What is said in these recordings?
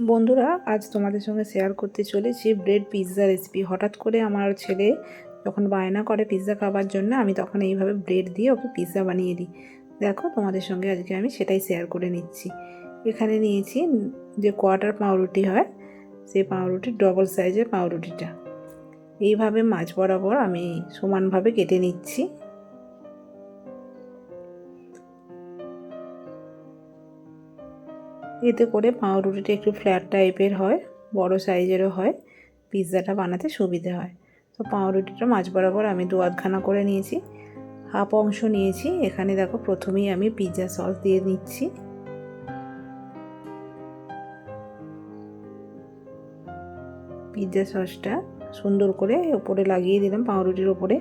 বন্ধুরা, আজ তোমাদের সঙ্গে শেয়ার করতে চলেছি ব্রেড পিৎজা রেসিপি হঠাৎ করে আমার ছেলে যখন বায়না করে পিৎজা খাবার জন্য, আমি তখন এইভাবে ব্রেড দিয়ে ওকে পিৎজা বানিয়ে দিই। দেখো, তোমাদের সঙ্গে আজকে আমি সেটাই শেয়ার করে নিচ্ছি। এখানে নিয়েছি যে কোয়ার্টার পাউরুটি হয়, সেই পাউরুটির ডবল সাইজের পাউরুটিটা। এইভাবে মাছ বরাবর আমি সমানভাবে কেটে নিচ্ছি। এতে করে পাউরুটিটা একটু ফ্ল্যাট টাইপের হয়, বড় সাইজেরও হয় পিৎজাটা বানাতে সুবিধে হয়। তো পাউরুটিটা মাছ বরাবর আমি দু আধখানা করে নিয়েছি, হাফ অংশ নিয়েছি, এখানে দেখো প্রথমেই আমি পিৎজা সস দিয়ে নিচ্ছি পিৎজা সসটা সুন্দর করে ওপরে লাগিয়ে দিলাম পাউরুটির ওপরে।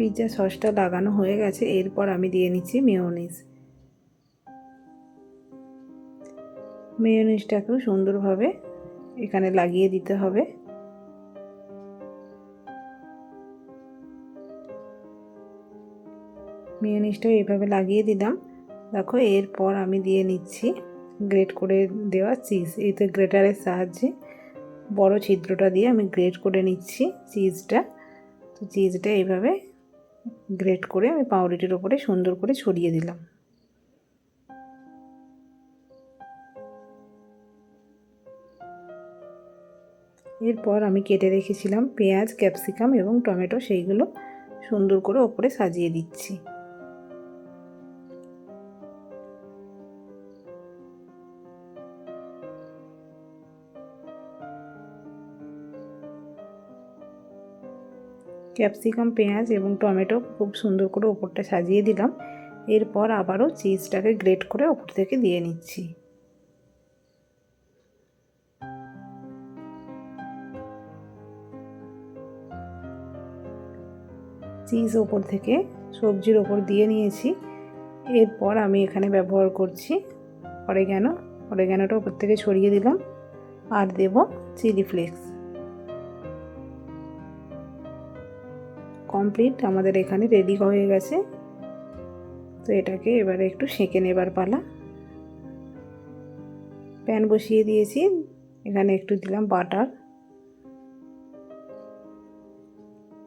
পিৎজা সসটা লাগানো হয়ে গেছে, এরপর আমি দিয়ে নিচ্ছি মেয়োনিজ। মেয়োনিজটাকেও সুন্দরভাবে এখানে লাগিয়ে দিতে হবে। মেয়োনিজটা এইভাবে লাগিয়ে দিলাম। দেখো, এরপর আমি দিয়ে নিচ্ছি গ্রেট করে দেওয়া চিজ। এতে গ্রেটারের সাহায্যে বড় ছিদ্রটা দিয়ে আমি গ্রেট করে নিচ্ছি চিজটা। তো চিজটা এইভাবে গ্রেট করে আমি পাউরুটির ওপরে সুন্দর করে ছড়িয়ে দিলাম। এরপর আমি কেটে রেখেছিলাম পেঁয়াজ, ক্যাপসিকাম এবং টমেটো, সেইগুলো সুন্দর করে ওপরে সাজিয়ে দিচ্ছি। ক্যাপসিকাম, পেঁয়াজ এবং টমেটো খুব সুন্দর করে ওপরটা সাজিয়ে দিলাম। এরপর আবারও চিজটাকে গ্রেট করে ওপর থেকে দিয়ে নিচ্ছি। চিজ ওপর থেকে সবজির ওপর দিয়ে নিয়েছি। এরপর আমি এখানে ব্যবহার করছি অরেগ্যানো অরেগ্যানোটা ওপর থেকে ছড়িয়ে দিলাম। আর দেব চিলি ফ্লেক্স। কমপ্লিট আমাদের এখানে রেডি হয়ে গেছে। তো এটাকে এবারে একটু সেঁকে নেবার পালা। প্যান বসিয়ে দিয়েছি। এখানে একটু দিলাম বাটার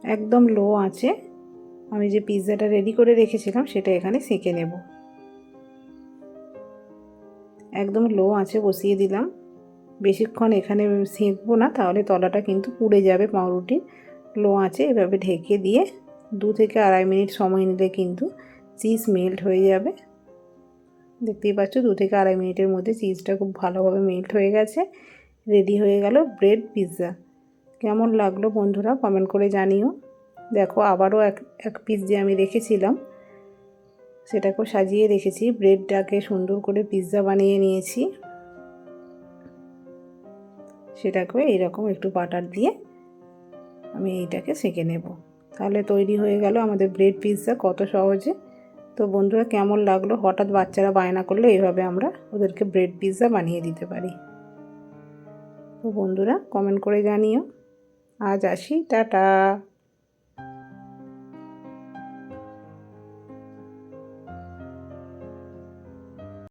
একদম লো আছে। আমি যে পিৎজাটা রেডি করে রেখেছিলাম, সেটা এখানে সেঁকে নেব। একদম লো আছে, বসিয়ে দিলাম। বেশিক্ষণ এখানে সেঁকবো না, তাহলে তলাটা কিন্তু পুড়ে যাবে পাউরুটির লো আছে এভাবে ঢেকে দিয়ে দু থেকে আড়াই মিনিট সময় নিলে কিন্তু চিজ মেল্ট হয়ে যাবে। দেখতেই পাচ্ছ দু থেকে আড়াই মিনিটের মধ্যে চিজটা খুব ভালোভাবে মেল্ট হয়ে গেছে। রেডি হয়ে গেল ব্রেড পিৎজা। কেমন লাগল বন্ধুরা কমেন্ট করে জানিও। দেখো আবারও এক এক পিস যে আমি রেখেছিলাম, সেটাকেও সাজিয়ে রেখেছি। ব্রেডটাকে সুন্দর করে পিৎজা বানিয়ে নিয়েছি। সেটাকেও এইরকম একটু বাটার দিয়ে আমি এইটাকে সেঁকে নেব। তাহলে তৈরি হয়ে গেল আমাদের ব্রেড পিৎজা কত সহজে। তো বন্ধুরা, কেমন লাগল? হঠাৎ বাচ্চারা বায়না করলে, এইভাবে আমরা ওদেরকে ব্রেড পিৎজা বানিয়ে দিতে পারি। তো বন্ধুরা কমেন্ট করে জানিও। আজ আসি, টাটা!